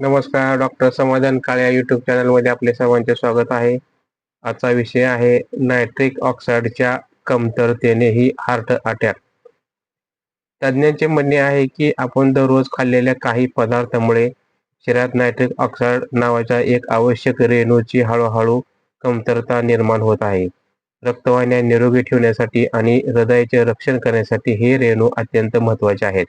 नमस्कार डॉक्टर समाधान काळे या युट्यूब चॅनलमध्ये आपले सर्वांचे स्वागत आहे. आजचा विषय आहे नायट्रिक ऑक्साईडच्या कमतरतेनेही हार्ट अटॅक तज्ज्ञांचे म्हणणे आहे की आपण दररोज खाल्लेल्या काही पदार्थामुळे शरीरात नायट्रिक ऑक्साईड नावाच्या एक आवश्यक रेणूची हळूहळू कमतरता निर्माण होत आहे. रक्तवाहिन्या निरोगी ठेवण्यासाठी आणि हृदयाचे रक्षण करण्यासाठी हे रेणू अत्यंत महत्त्वाचे आहेत.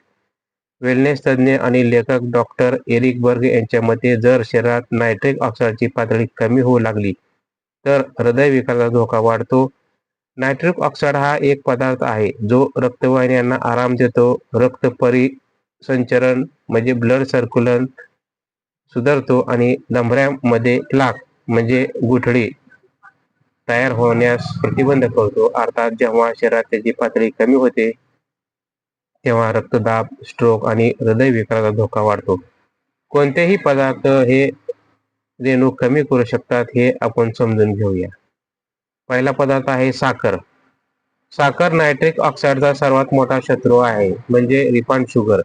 वेलनेस तज्ज्ञ आणि लेखक डॉक्टर एरिक बर्ग यांच्या मते जर शरीरात नायट्रिक ऑक्साईडची पातळी कमी होऊ लागली तर हृदयविकाराचा धोका वाढतो. नायट्रिक ऑक्साईड हा एक पदार्थ आहे जो रक्तवाहिन्यांना आराम देतो. रक्त परिसंचरण म्हणजे ब्लड सर्क्युलन सुधारतो आणि लंबऱ्यामध्ये लाख म्हणजे गुठळी तयार होण्यास प्रतिबंध करतो. अर्थात जेव्हा शरीरात त्याची पातळी कमी होते तेव्हा रक्तदाब स्ट्रोक आणि हृदय विकाराचा धोका वाढतो. कोणतेही पदार्थ हे रेणू कमी करू शकतात हे आपण समजून घेऊया. पहिला पदार्थ आहे साखर. साखर नायट्रिक ऑक्साईडचा सर्वात मोठा शत्रू आहे म्हणजे रिफाईंड शुगर.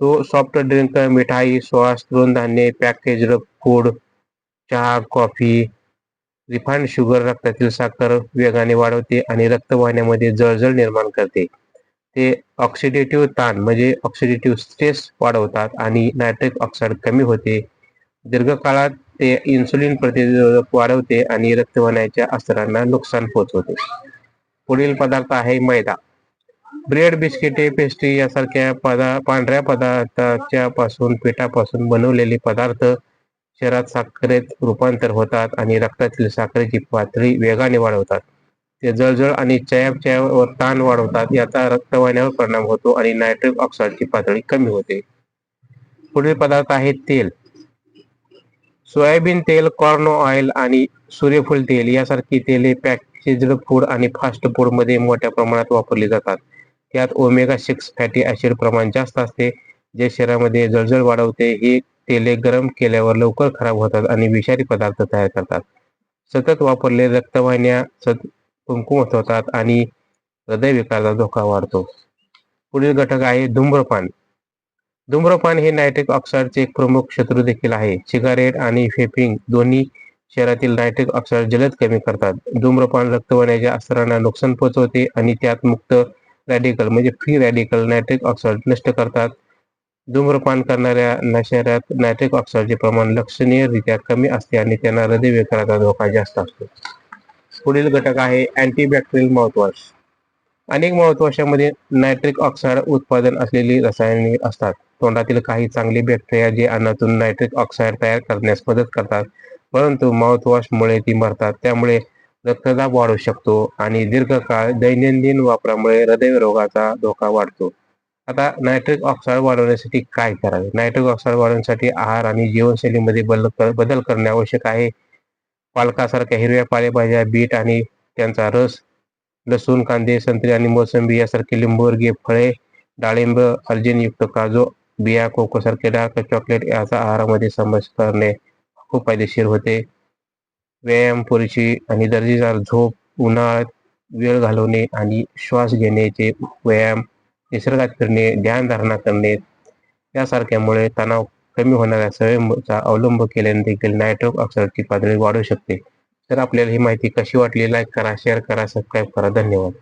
तो सॉफ्ट ड्रिंक मिठाई सॉस तृणधान्य पॅकेज फूड चहा कॉफी रिफाइंड शुगर रक्तातील साखर वेगाने वाढवते आणि रक्तवाहिन्यामध्ये जळजळ निर्माण करते. ते ऑक्सिडेटिव्ह ताण म्हणजे ऑक्सिडेटिव्ह स्ट्रेस वाढवतात आणि नायट्रिक ऑक्साईड कमी होते. दीर्घकाळात ते इन्सुलिन प्रतिरोधक वाढवते आणि रक्तवाहिन्याच्या अस्तरांना नुकसान पोहोचवते. पुढील पदार्थ आहे मैदा. ब्रेड बिस्किटे पेस्ट्री यासारख्या पदा पांढऱ्या पदार्थाच्या पासून पिठापासून बनवलेले पदार्थ शरीरात साखरेत रूपांतर होतात आणि रक्तातील साखरेची पातळी वेगाने वाढवतात. ते जळजळ आणि चयापचयावर ताण वाढवतात याचा रक्तवाहिन्यावर परिणाम होतो आणि नायट्रिक ऑक्साईडची पातळी कमी होते. पुढील पदार्थ आहे तेल. सोयाबीन तेल कॉर्न ऑइल आणि सूर्यफूल तेल यासारखी तेले पॅकेज्ड फूड आणि फास्ट फूडमध्ये मोठ्या प्रमाणात वापरली जातात. त्यात ओमेगा सिक्स फॅटी ऍसिड प्रमाण जास्त असते जे शरीरामध्ये जळजळ वाढवते. हे तेले गरम केल्यावर लवकर खराब होतात आणि विषारी पदार्थ तयार करतात. सतत वापरले रक्तवाहिन्या सत कुंकुमत होतात आणि हृदयविकाराचा धोका वाढतो. पुढील घटक आहे धूम्रपान. धूम्रपान हे नायट्रिक ऑक्साईडचे एक प्रमुख शत्रू देखील आहे. सिगारेट आणि फेपिंग दोन्ही शरीरातील नायट्रिक ऑक्साईड जलद कमी करतात. धूम्रपान रक्तवाहिन्याच्या अस्त्रांना नुकसान पोहोचवते आणि त्यात मुक्त रॅडिकल म्हणजे फ्री रॅडिकल नायट्रिक ऑक्साईड नष्ट करतात. धूम्रपान करणाऱ्या शरीरात नायट्रिक ऑक्साईडचे प्रमाण लक्षणीयरित्या कमी असते आणि त्यांना हृदयविकाराचा धोका जास्त असतो. पुढील घटक आहे अँटीबॅक्टेरियल माउथवॉश अनेक माउथवॉशामध्ये नायट्रिक ऑक्साईड उत्पादन असलेली रसायने असतात. तोंडातील काही चांगली बॅक्टेरिया जे अन्नातून नायट्रिक ऑक्साईड तयार करण्यास मदत करतात. परंतु माउथवॉशमुळे ती मरतात. त्यामुळे रक्तदाब वाढू शकतो आणि दीर्घकाळ दैनंदिन वापरामुळे हृदयरोगाचा धोका वाढतो. आता नायट्रिक ऑक्साईड वाढवण्यासाठी काय करावे? नायट्रिक ऑक्साईड वाढवण्यासाठी आहार आणि जीवनशैलीमध्ये बदल करणे आवश्यक आहे. पालकासारख्या हिरव्या पालेभाज्या बीट आणि त्यांचा रस लसूण कांदे संत्री आणि मोसंबी यासारखे लिंबूवर्गीय फळे डाळिंब अर्जिनयुक्त काजू बिया कोकोसारखे डार्क चॉकलेट याचा आहारामध्ये समावेश करणे खूप फायदेशीर होते. व्यायाम पुरेशी आणि दर्जेदार झोप उन्हाळ्यात वेळ घालवणे आणि श्वास घेण्याचे व्यायाम निसर्गात फिरणे ध्यानधारणा करणे यासारख्यामुळे तणाव कमी होणाऱ्या सवयीचा अवलंब केल्याने देखील नायट्रोक ऑक्साईडची पातळी वाढू शकते. तर आपल्याला ही माहिती कशी वाटली? लाईक करा शेअर करा सबस्क्राईब करा. धन्यवाद.